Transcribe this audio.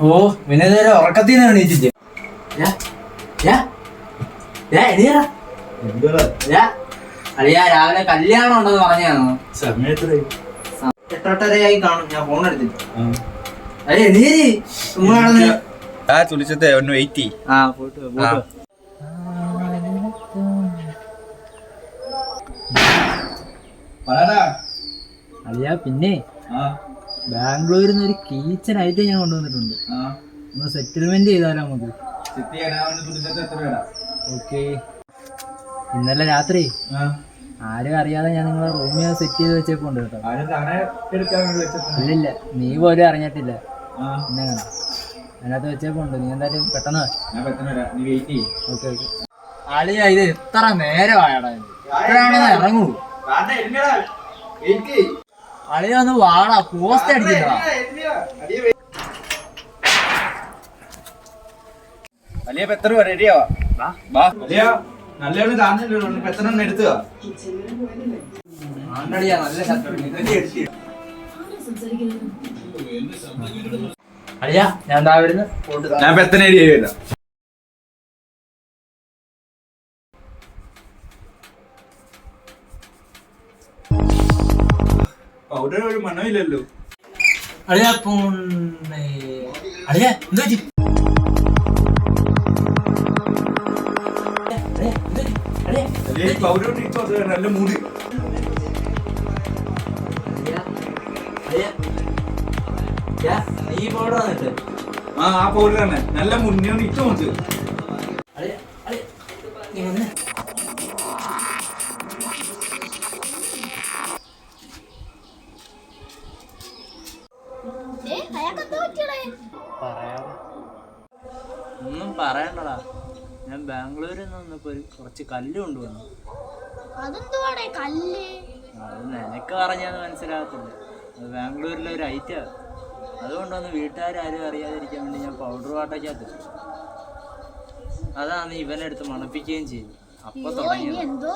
ഓ പിന്നെ നേരെ ഉറക്കത്തിൽ നിന്ന് എണീറ്റിട്ട് അളിയാ രാവിലെ കല്യാണം ഉണ്ടെന്ന് പറഞ്ഞു എട്ടെട്ടരയായി കാണും. ഞാൻ ഫോൺ എടുത്തിട്ട് അല്ലേ ചുമ്മാ കിടന്ന്. ആ തുളിച്ചത്തെ ഒന്ന് വെയിറ്റ് ചെയ് ആ പോയിട്ട് വാ, പോയിട്ട് വാ. അളിയാ പിന്നെ? ബാംഗ്ലൂരിൽ നിന്ന് ഒരു കീച്ചൻ ഐറ്റം ഞാൻ കൊണ്ടുവന്നിട്ടുണ്ട്. ഒന്ന് സെറ്റിൽമെന്റ് ചെയ്താലോ നമുക്ക്. ഓക്കെ. ഇന്നലെ രാത്രി ആരും അറിയാതെ ഞാൻ നിങ്ങളെ റൂമിൽ സെറ്റ് ചെയ്ത് വെച്ചേക്കുണ്ട് കേട്ടോ. ഇല്ലില്ല നീ പോലും അറിഞ്ഞിട്ടില്ല. എന്നെങ്ങനെ അതിനകത്ത് വെച്ചേക്കുണ്ട് നീ എന്തായാലും പെട്ടെന്ന് ഓക്കെ ഓക്കെ. അളിയാ ഇത് എത്ര നേരമായടാ ഇത്? ഇറങ്ങൂ. അളിയ ഒന്ന് വാടാ പോസ്റ്റ് അടിച്ചില്ലടാ അലിയ എത്ര റെഡിയാവാ. വാ. വലിയ നല്ലോണം കാണുന്നില്ലോ എത്ര എണ്ണം എടുത്തുക ആണ്ടടിയാ നല്ല ഷർട്ട് അളിയാ ഞാൻ എന്താ വരുന്നു പോട്ട് ഞാൻ ഇപ്പൊ പൗഡർ ഒരു മണമില്ലല്ലോ. അളിയാ പോണേ അളിയാ എന്താ പറ്റി? നല്ല മൂടി. വന്നിട്ട്. ആ ആ പൗഡർ തന്നെ. നല്ല മുന്നേ ഇട്ടു നോക്ക്. ഒന്നും പറയണ്ടടാ. ഞാൻ ബാംഗ്ലൂരിൽ നിന്ന് ഒരു കുറച്ച് കല്ല് കൊണ്ടുവന്നു. അതെന്തുവാടേ കല്ല്? അത് നിനക്ക് പറഞ്ഞാന്ന് മനസ്സിലാകത്തില്ല. അത് ബാംഗ്ലൂരിലെ ഒരു ഐറ്റാ. അതുകൊണ്ടൊന്ന് വീട്ടുകാരും അറിയാതിരിക്കാൻ വേണ്ടി ഞാൻ പൗഡർ വാട്ടയ്ക്കകത്ത് അതാണ് ഇവനെടുത്ത് മണപ്പിക്കുകയും ചെയ്തു. അപ്പൊ തുടങ്ങി തുടങ്ങിയത്.